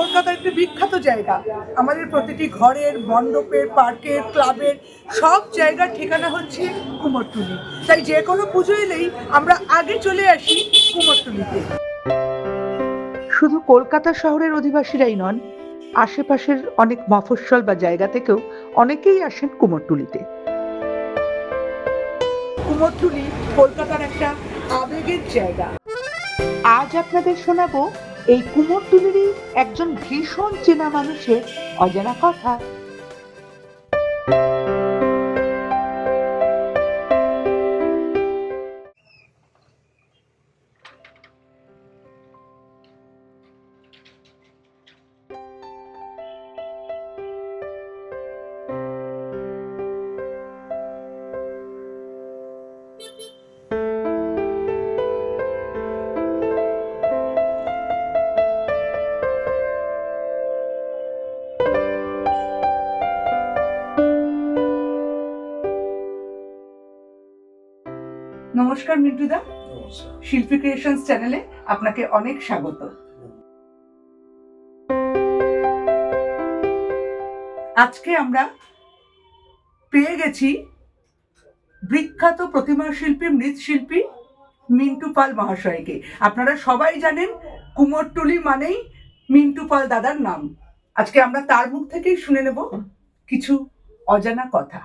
কলকাতার একটি বিখ্যাত জায়গা। আমাদের প্রতিটি ঘরের, মণ্ডপের, পার্কের, ক্লাবের সব জায়গার ঠিকানা হচ্ছে কুমোরটুলি। তাই যে কোনো পুজো এলেই আমরা আগে চলে আসি কুমোরটুলিতে। শুধু কলকাতা শহরের অধিবাসীরাই নন, আশেপাশের অনেক মফস্বল বা জায়গা থেকেও অনেকেই আসেন কুমোরটুলিতে। কুমোরটুলি কলকাতার একটা আবেগের জায়গা। আজ আপনাদের শোনাবো এই কুমোরটুলিরই একজন ভীষণ চেনা মানুষের অজানা কথা। নমস্কার মিন্টুদা শিল্পী ক্রিয়েশনস চ্যানেলে আপনাকে অনেক স্বাগত। আজকে আমরা পেয়ে গেছি বিখ্যাত প্রতিমা শিল্পী মৃৎশিল্পী মিন্টু পাল মহাশয়কে। আপনারা সবাই জানেন কুমোরটুলি মানেই মিন্টু পাল দাদার নাম। আজকে আমরা তার মুখ থেকেই শুনে নেব কিছু অজানা কথা।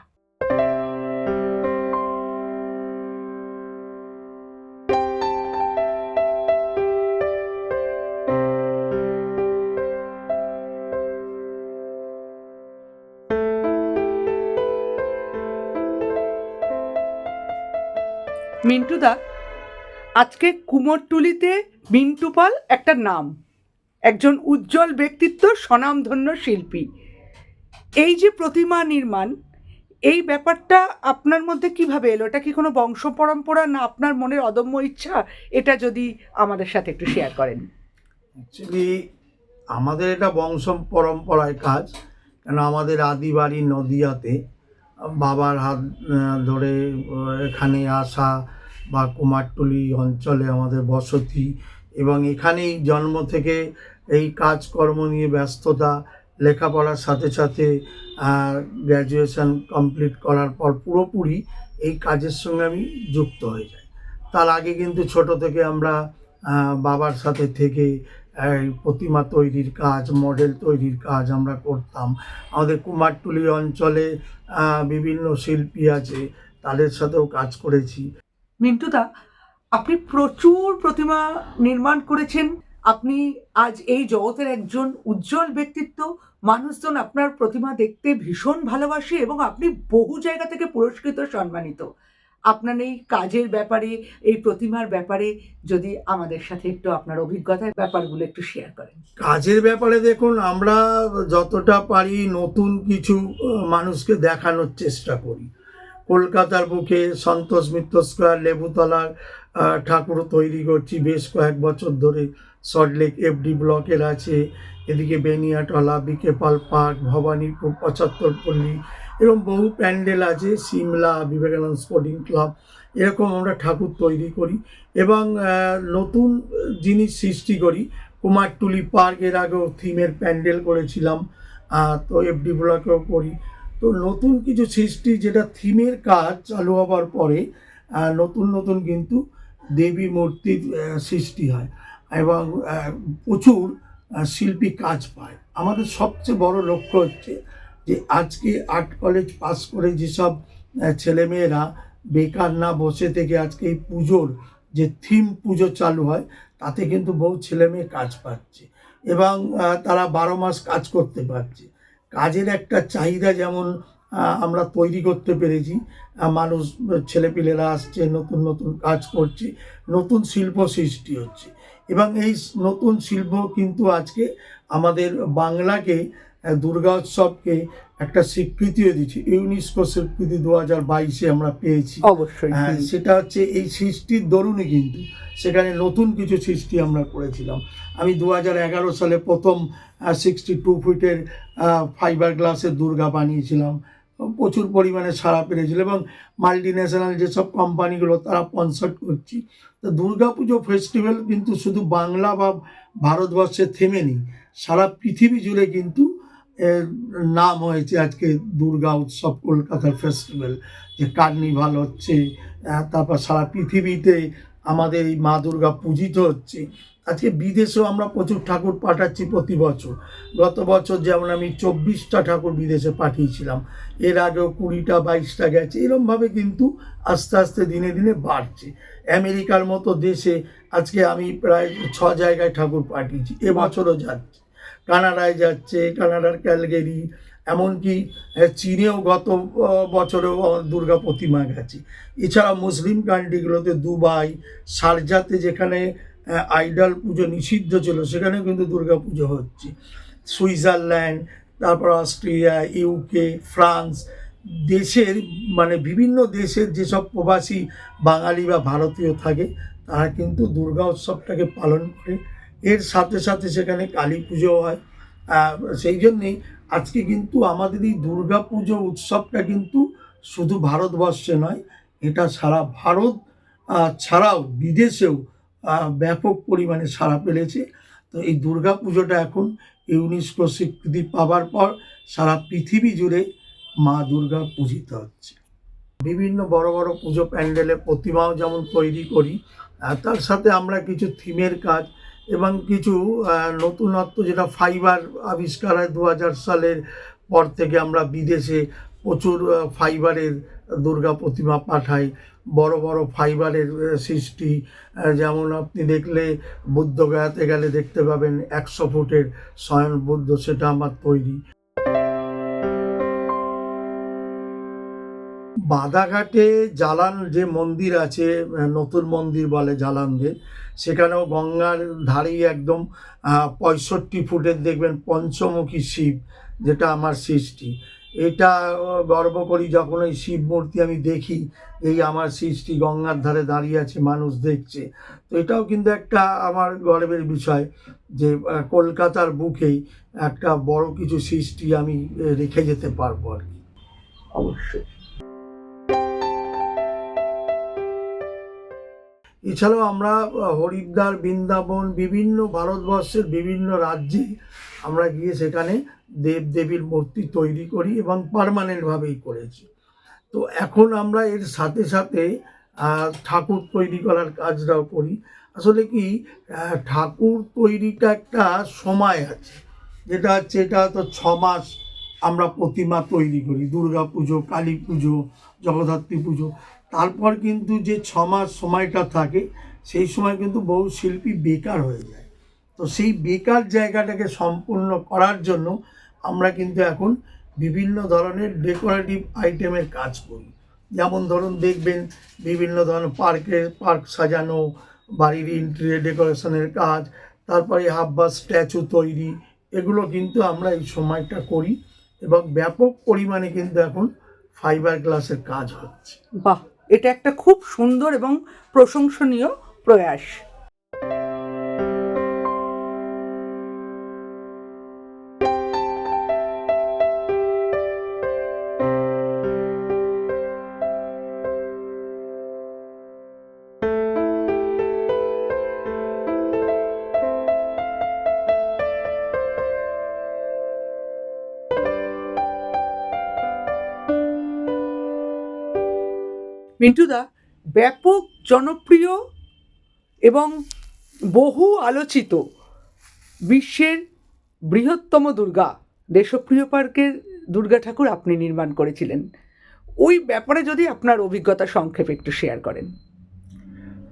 মিন্টুদা, আজকে কুমোরটুলিতে মিন্টু পাল একটা নাম, একজন উজ্জ্বল ব্যক্তিত্ব, স্বনামধন্য শিল্পী। এই যে প্রতিমা নির্মাণ, এই ব্যাপারটা আপনার মধ্যে কীভাবে এলো? এটা কি কোনো বংশ পরম্পরা না আপনার মনের অদম্য ইচ্ছা? এটা যদি আমাদের সাথে একটু শেয়ার করেন। অ্যাকচুয়ালি আমাদের এটা বংশ পরম্পরায় কাজ, কেন আমাদের আদি বাড়ি নদিয়াতে, বাবার হাত ধরে এখানে আসা বা কুমারটুলি অঞ্চলে আমাদের বসতি এবং এখানেই জন্ম থেকে এই কাজকর্ম নিয়ে ব্যস্ততা, লেখাপড়ার সাথে সাথে গ্র্যাজুয়েশন কমপ্লিট করার পর পুরোপুরি এই কাজের সঙ্গে আমি যুক্ত হয়ে যাই। তার আগে কিন্তু ছোট থেকে আমরা বাবার সাথে থেকে প্রতিমা তৈরির কাজ মডেল তৈরির কাজ আমরা করতাম। আমাদের কুমারটুলি অঞ্চলে বিভিন্ন শিল্পী আছে, তাদের সাথেও কাজ করেছি। মিন্টুদা, আপনি প্রচুর প্রতিমা নির্মাণ করেছেন। আপনি আজ এই জগতের একজন উজ্জ্বল ব্যক্তিত্ব। মানুষজন আপনার প্রতিমা দেখতে ভীষণ ভালোবাসে এবং আপনি বহু জায়গা থেকে পুরস্কৃত সম্মানিত। আপনার এই কাজের ব্যাপারে, এই প্রতিমার ব্যাপারে যদি আমাদের সাথে একটু আপনার অভিজ্ঞতার ব্যাপারগুলো একটু শেয়ার করেন। কাজের ব্যাপারে দেখুন, আমরা যতটা পারি নতুন কিছু মানুষকে দেখানোর চেষ্টা করি। কলকাতার বুকে সন্তোষ মিত্র স্কোয়ার, লেবুতলার ঠাকুর তৈরি করছি বেশ কয়েক বছর ধরে। সল্টলেক এফডি ব্লকের আছে। এদিকে বেনিয়াটলা বিকে পাল পার্ক, ভবানীপুর, পঁচাত্তর পল্লী, এরকম বহু প্যান্ডেল আছে। সিমলা, বিবেকানন্দ স্পোর্টিং ক্লাব, এরকম আমরা ঠাকুর তৈরি করি। এবং নতুন জিনিস সৃষ্টি করি। কুমারটুলি পার্ক, এর আগেও থিমের প্যান্ডেল করেছিলাম। তো এফডি ব্লকেও করি। তো নতুন কিছু সৃষ্টি যেটা থিমের কাজ চালু হবার পরে নতুন নতুন কিন্তু দেবী মূর্তির সৃষ্টি হয় এবং প্রচুর শিল্পী কাজ পায়। আমাদের সবচেয়ে বড় লক্ষ্য হচ্ছে যে আজকে আর্ট কলেজ পাস করে যেসব ছেলেমেয়েরা বেকার না বসে থেকে আজকে এই পুজোর যে থিম পুজো চালু হয়, তাতে কিন্তু বহু ছেলেমেয়ে কাজ পাচ্ছে এবং তারা বারো মাস কাজ করতে পারছে। কাজের একটা চাহিদা যেমন আমরা তৈরি করতে পেরেছি মানুষ, ছেলেপিলেরা আসছে, নতুন নতুন কাজ করছে, নতুন শিল্প সৃষ্টি হচ্ছে। এবং এই নতুন শিল্প কিন্তু আজকে আমাদের বাংলাকে দুর্গা উৎসবকে একটা স্বীকৃতিও দিচ্ছে ইউনেস্কো স্বীকৃতি দু হাজার বাইশে আমরা পেয়েছি। অবশ্যই হ্যাঁ সেটা হচ্ছে এই সৃষ্টির দরুনই কিন্তু সেখানে নতুন কিছু সৃষ্টি আমরা করেছিলাম। আমি দু হাজার এগারো সালে প্রথম সিক্সটি টু ফিটের ফাইবার গ্লাসের দুর্গা বানিয়েছিলাম। প্রচুর পরিমাণে সাড়া পেরেছিল এবং মাল্টি ন্যাশনাল যেসব কোম্পানিগুলো তারা কনসার্ট করছে। তো দুর্গা দুর্গাপুজো ফেস্টিভ্যাল কিন্তু শুধু বাংলা বা ভারতবর্ষে থেমেনি সারা পৃথিবী জুড়ে কিন্তু নাম হয়েছে আজকে দুর্গা উৎসব কলকাতার ফেস্টিভ্যাল যে কার্নিভাল হচ্ছে তারপর সারা পৃথিবীতে আমাদের এই মা দুর্গা পূজিত হচ্ছে। আজকে বিদেশেও আমরা প্রচুর ঠাকুর পাঠাচ্ছি প্রতি বছর। গত বছর যেমন আমি চব্বিশটা ঠাকুর বিদেশে পাঠিয়েছিলাম, এর আগেও কুড়িটা, বাইশটা গেছে, এরমভাবে কিন্তু আস্তে আস্তে দিনে দিনে বাড়ছে। আমেরিকার মতো দেশে আজকে আমি প্রায় ছ জায়গায় ঠাকুর পাঠিয়েছি, এবছরও যাচ্ছে। কানাডায় যাচ্ছে, কানাডার ক্যালগেরি, এমনকি চীনেও গত বছরেও দুর্গা প্রতিমা গেছে। এছাড়া মুসলিম কান্ট্রিগুলোতে দুবাই, সারজাতে যেখানে আইডল পুজো নিষিদ্ধ ছিল, সেখানেও কিন্তু দুর্গা পুজো হচ্ছে। সুইজারল্যান্ড, তারপর অস্ট্রিয়া, ইউকে, ফ্রান্স, দেশের মানে বিভিন্ন দেশের যেসব প্রবাসী বাঙালি বা ভারতীয় থাকে, তারা কিন্তু দুর্গা উৎসবটাকে পালন করে এর সাথে সাথে সেখানে কালী পুজো হয়। সেই জন্যেই আজকে কিন্তু আমাদের এই দুর্গা পুজো উৎসবটা কিন্তু শুধু ভারতবর্ষে নয়, এটা সারা ভারত ছাড়াও বিদেশেও ব্যাপক পরিমাণে সাড়া পেলেছে তো এই দুর্গা পুজোটা এখন ইউনেস্কো স্বীকৃতি পাওয়ার পর সারা পৃথিবী জুড়ে মা দুর্গা পূজিত হচ্ছে। বিভিন্ন বড় বড় পুজো প্যান্ডেলে প্রতিমাও যেমন তৈরি করি তার সাথে আমরা কিছু থিমের কাজ এবং কিছু নতুনত্ব যেটা ফাইবার আবিষ্কার হয় দু হাজার সালের পর থেকে আমরা বিদেশে প্রচুর ফাইবারের দুর্গা প্রতিমা পাঠাই। বড় বড় ফাইবারের সৃষ্টি যেমন আপনি দেখলে বুদ্ধগয়াতে গেলে দেখতে পাবেন একশো ফুটের স্বয়ন বুদ্ধ, সেটা আমার তৈরি। বাদাঘাটে জালান যে মন্দির আছে নতুন মন্দির বলে জালানদের সেখানেও গঙ্গার ধারেই একদম পঁয়ষট্টি ফুটের দেখবেন পঞ্চমুখী শিব, যেটা আমার সৃষ্টি। এটা গর্ব করি যখন এই শিব মূর্তি আমি দেখি, এই আমার সৃষ্টি গঙ্গার ধারে দাঁড়িয়ে আছে, মানুষ দেখছে। তো এটাও কিন্তু একটা আমার গর্বের বিষয় যে কলকাতার বুকেই একটা বড় কিছু সৃষ্টি আমি রেখে যেতে পারব আর কি। অবশ্যই। এছাড়াও আমরা হরিদ্বার, বৃন্দাবন, বিভিন্ন ভারতবর্ষের বিভিন্ন রাজ্যে আমরা গিয়ে সেখানে দেব দেবীর মূর্তি তৈরি করি এবং পারমানেন্টভাবেই করেছি। তো এখন আমরা এর সাথে সাথে ঠাকুর তৈরি করার কাজটাও করি। আসলে কি ঠাকুর তৈরিটা একটা সময় আছে। যেটা হচ্ছে, এটা তো ছ মাস আমরা প্রতিমা তৈরি করি। দুর্গা পুজো কালী পুজো জগদ্ধাত্রী পুজো। তারপর কিন্তু যে ছ মাস সময়টা থাকে, সেই সময় কিন্তু বহু শিল্পী বেকার হয়ে যায়। তো সেই বেকার জায়গাটাকে সম্পূর্ণ করার জন্য আমরা কিন্তু এখন বিভিন্ন ধরনের ডেকোরেটিভ আইটেমের কাজ করি। যেমন ধরুন, দেখবেন বিভিন্ন ধরনের পার্কে পার্ক সাজানো, বাড়ির ইন্টেরিয়ার ডেকোরেশনের কাজ, তারপরে হাব্বা স্ট্যাচু তৈরি, এগুলো কিন্তু আমরা এই সময়টা করি এবং ব্যাপক পরিমাণে কিন্তু এখন ফাইবার গ্লাসের কাজ হচ্ছে। বাহ! এটা একটা খুব সুন্দর এবং প্রশংসনীয় প্রয়াস। মিন্টুদা ব্যাপক জনপ্রিয় এবং বহু আলোচিত বিশ্বের বৃহত্তম দুর্গা, দেশপ্রিয় পার্কের দুর্গা ঠাকুর আপনি নির্মাণ করেছিলেন। ওই ব্যাপারে যদি আপনার অভিজ্ঞতা সংক্ষেপে একটু শেয়ার করেন।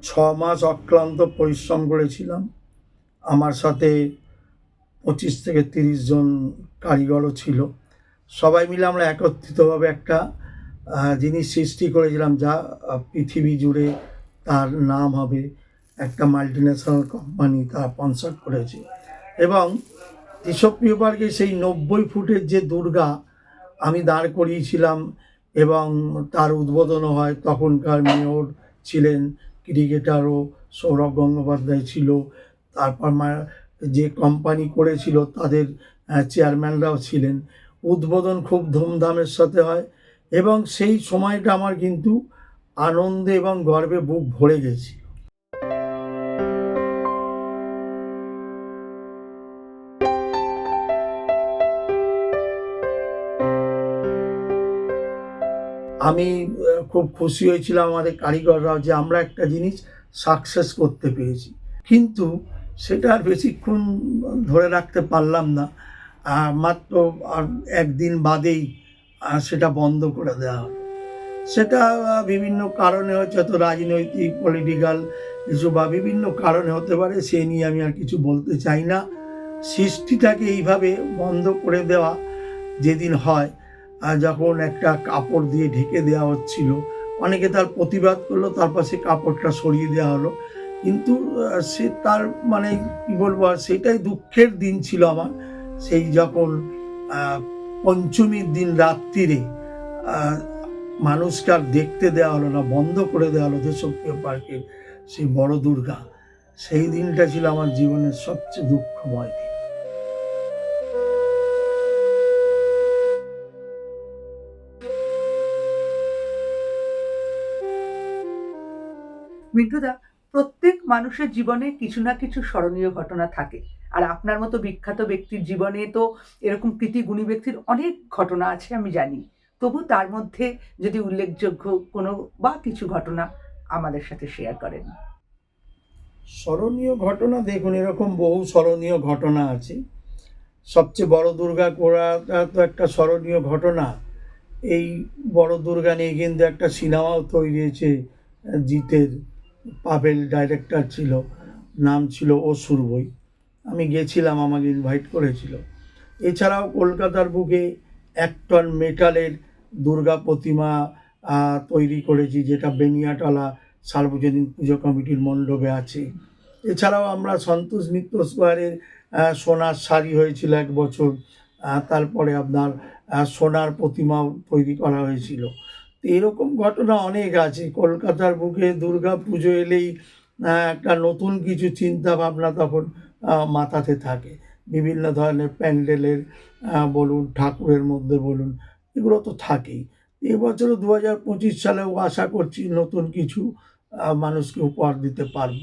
ছ মাস অক্লান্ত পরিশ্রম করেছিলাম। আমার সাথে পঁচিশ থেকে তিরিশ জন কারিগরও ছিল। সবাই মিলে আমরা একত্রিতভাবে একটা জিনিস সৃষ্টি করেছিলাম, যা পৃথিবী জুড়ে তার নাম হবে একটা মাল্টি ন্যাশনাল কোম্পানি তারা স্পন্সর করেছে। এবং দেশপ্রিয় পার্কে সেই নব্বই ফুটের যে দুর্গা আমি দাঁড় করিয়েছিলাম এবং তার উদ্বোধনও হয়। তখনকার মেয়র ছিলেন ক্রিকেটারও সৌরভ গঙ্গোপাধ্যায় ছিল। তারপর যে কোম্পানি করেছিল, তাদের চেয়ারম্যানরাও ছিলেন। উদ্বোধন খুব ধুমধামের সাথে হয়। এবং সেই সময়টা আমার কিন্তু আনন্দে এবং গর্বে বুক ভরে গেছি আমি খুব খুশি হয়েছিলাম আমাদের কারিগররাও যে আমরা একটা জিনিস সাকসেস করতে পেরেছি। কিন্তু সেটা আর বেশিক্ষণ ধরে রাখতে পারলাম না। মাত্র আর একদিন বাদেই সেটা বন্ধ করে দেওয়া হলো সেটা বিভিন্ন কারণে হচ্ছে হয়তো রাজনৈতিক পলিটিক্যাল কিছু বা বিভিন্ন কারণে হতে পারে, সে নিয়ে আমি আর কিছু বলতে চাই না। সৃষ্টিটাকে এইভাবে বন্ধ করে দেওয়া যেদিন হয় যখন একটা কাপড় দিয়ে ঢেকে দেওয়া হচ্ছিল, অনেকে তার প্রতিবাদ করল, তারপর সে কাপড়টা সরিয়ে দেওয়া হলো। কিন্তু সে তার মানে কী বলব, আর সেটাই দুঃখের দিন ছিল আমার। সেই যখন পঞ্চমীর দিন রাত্রিরে মানুষকে আর দেখতে দেওয়া হলো না, বন্ধ করে দেওয়া হলো দেশপ্রিয় পার্কের সেই বড় দুর্গা। সেই দিনটা ছিল আমার জীবনের সবচেয়ে দুঃখময় দিন। মিন্টুদা, প্রত্যেক মানুষের জীবনে কিছু না কিছু স্মরণীয় ঘটনা থাকে। আর আপনার মতো বিখ্যাত ব্যক্তির জীবনে তো এরকম কৃতি গুণী ব্যক্তির অনেক ঘটনা আছে, আমি জানি। তবু তার মধ্যে যদি উল্লেখযোগ্য কোনো বা কিছু ঘটনা আমাদের সাথে শেয়ার করেন। স্মরণীয় ঘটনা, দেখুন, এরকম বহু স্মরণীয় ঘটনা আছে। সবচেয়ে বড় দুর্গা করাটা তো একটা স্মরণীয় ঘটনা। এই বড় দুর্গা নিয়ে কিন্তু একটা সিনেমাও তৈরি হয়েছে, জিতের পাবেল ডাইরেক্টর ছিল, নাম ছিল অসুর বই। আমি গেছিলাম, আমাকে ইনভাইট করেছিল। এছাড়াও কলকাতার বুকে এক টন মেটালের দুর্গা প্রতিমা তৈরি করেছি, যেটা বেনিয়াটলা সার্বজনীন পুজো কমিটির মণ্ডপে আছে। এছাড়াও আমরা সন্তোষ মিত্র স্কোয়ারের সোনার শাড়ি হয়েছিল এক বছর তারপরে আপনার সোনার প্রতিমাও তৈরি করা হয়েছিল। এরকম ঘটনা অনেক আছে। কলকাতার বুকে দুর্গা পুজো এলেই একটা নতুন কিছু চিন্তা ভাবনা তখন মাথাতে থাকে। বিভিন্ন ধরনের প্যান্ডেলের বলুন, ঠাকুরের মধ্যে বলুন, এগুলো তো থাকেই। এবছরও দু হাজার পঁচিশ সালেও আশা করছি নতুন কিছু মানুষকে উপহার দিতে পারব।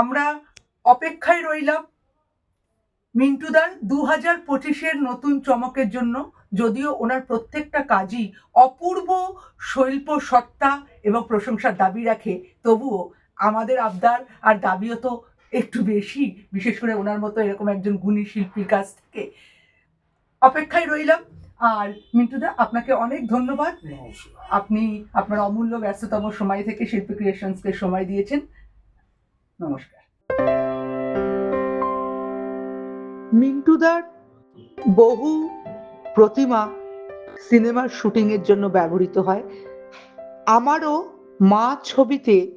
আমরা অপেক্ষায় রইলাম। মিন্টুদার দু হাজার পঁচিশের নতুন চমকের জন্য যদিও ওনার প্রত্যেকটা কাজই অপূর্ব শৈল্প সত্তা এবং প্রশংসার দাবি রাখে তবুও আমাদের আবদার আর দাবিও তো একটু বেশি বিশেষ করে ওনার মতো এরকম একজন গুণী শিল্পীর কাছ থেকে। অপেক্ষায় রইলাম আর মিন্টুদা আপনাকে অনেক ধন্যবাদ। আপনি আপনার অমূল্য ব্যস্ততম সময় থেকে শিল্পী ক্রিয়েশনসকে সময় দিয়েছেন। নমস্কার। মিন্টুদার বহু প্রতিমা সিনেমার শুটিংয়ের জন্য ব্যবহৃত হয়। আমারও মা ছবিতে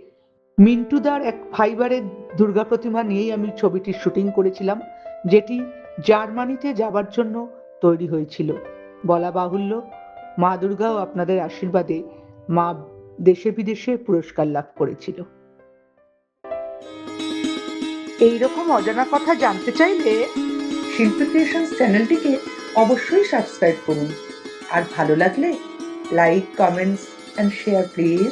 মিন্টুদার এক ফাইবারের দুর্গা প্রতিমা নিয়েই আমি ছবিটির শুটিং করেছিলাম, যেটি জার্মানিতে যাবার জন্য তৈরি হয়েছিল। বলা বাহুল্য, মা দুর্গাও আপনাদের আশীর্বাদে মা দেশে বিদেশে পুরস্কার লাভ করেছিল। এইরকম অজানা কথা জানতে চাইলে শিল্পী ক্রিয়েশনস চ্যানেলটিকে অবশ্যই সাবস্ক্রাইব করুন। আর ভালো লাগলে like comments and share please